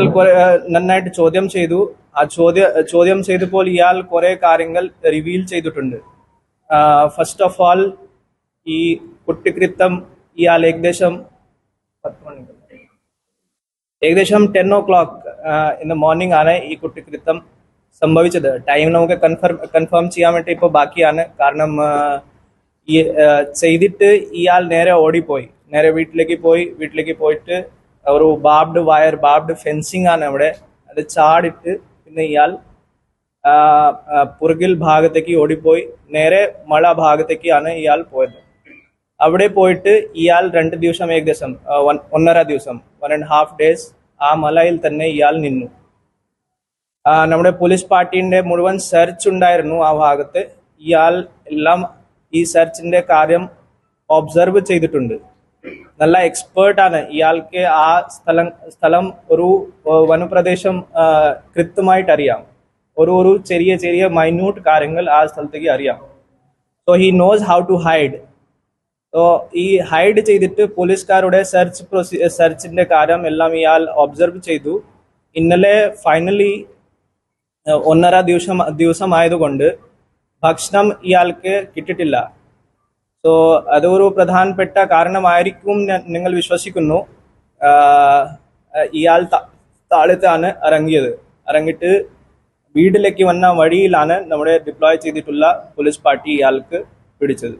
കുറെ- നന്നായിട്ട് ചോദ്യം ചെയ്തു. ആ ചോദ്യ ചോദ്യം ചെയ്തപ്പോൾ ഇയാൾ കുറെ കാര്യങ്ങൾ റിവീൽ ചെയ്തിട്ടുണ്ട്. ഫസ്റ്റ് ഓഫ് ഓൾ ഈ കുറ്റകൃത്യം ഇയാൾ ഏകദേശം ഏകദേശം ten o'clock in the morning ആണ് ഈ കുറ്റകൃത്യം സംഭവിച്ചത്. ടൈം നമുക്ക് കൺഫേം കൺഫേം ചെയ്യാൻ വേണ്ടി ഇപ്പോൾ ബാക്കിയാണ്. കാരണം ഈ ചെയ്തിട്ട് ഇയാൾ നേരെ ഓടിപ്പോയി. നേരെ വീട്ടിലേക്ക് പോയി. വീട്ടിലേക്ക് പോയിട്ട് ഒരു ബാബ്ഡ് വയർ ബാബ്ഡ് ഫെൻസിങ് ആണ് അവിടെ. അത് ചാടിട്ട് പിന്നെ ഇയാൾ പുറകിൽ ഭാഗത്തേക്ക് ഓടിപ്പോയി. നേരെ മഴ ഭാഗത്തേക്കാണ് ഇയാൾ പോയത്. അവിടെ പോയിട്ട് ഇയാൾ രണ്ട് ദിവസം ഏകദേശം ഒന്നര ദിവസം വൺ ആൻഡ് ഹാഫ് ഡേയ്സ് ആ മലയിൽ തന്നെ ഇയാൾ നിന്നു. നമ്മുടെ പോലീസ് പാർട്ടിന്റെ മുഴുവൻ സെർച്ച് ഉണ്ടായിരുന്നു ആ ഭാഗത്ത്. ഇയാൾ എല്ലാം ഈ സെർച്ചിന്റെ കാര്യം ഒബ്സർവ് ചെയ്തിട്ടുണ്ട്. നല്ല എക്സ്പേർട്ടാണ് ഇയാൾക്ക് ആ സ്ഥലം സ്ഥലം ഒരു വനപ്രദേശം കൃത്യമായിട്ട് അറിയാം. ഒരു ഒരു ചെറിയ ചെറിയ മൈന്യൂട്ട് കാര്യങ്ങൾ ആ സ്ഥലത്തേക്ക് അറിയാം. So he knows how to hide so ഈ ഹൈഡ് ചെയ്തിട്ട് പോലീസുകാരുടെ സെർച്ച് പ്രൊസീ സെർച്ചിന്റെ കാര്യം എല്ലാം ഇയാൾ ഒബ്സർവ് ചെയ്തു. ഇന്നലെ ഫൈനലി ഒന്നര ദിവസം ദിവസമായതുകൊണ്ട് ഭക്ഷണം ഇയാൾക്ക് കിട്ടിയിട്ടില്ല സോ അതൊരു പ്രധാനപ്പെട്ട കാരണമായിരിക്കും നിങ്ങൾ വിശ്വസിക്കുന്നു. ഇയാൾ താഴത്താണ് ഇറങ്ങിയത് ഇറങ്ങിയിട്ട് വീട്ടിലേക്ക് വന്ന വഴിയിലാണ് നമ്മുടെ ഡിപ്ലോയ് ചെയ്തിട്ടുള്ള പോലീസ് പാർട്ടി ഇയാൾക്ക് പിടിച്ചത്.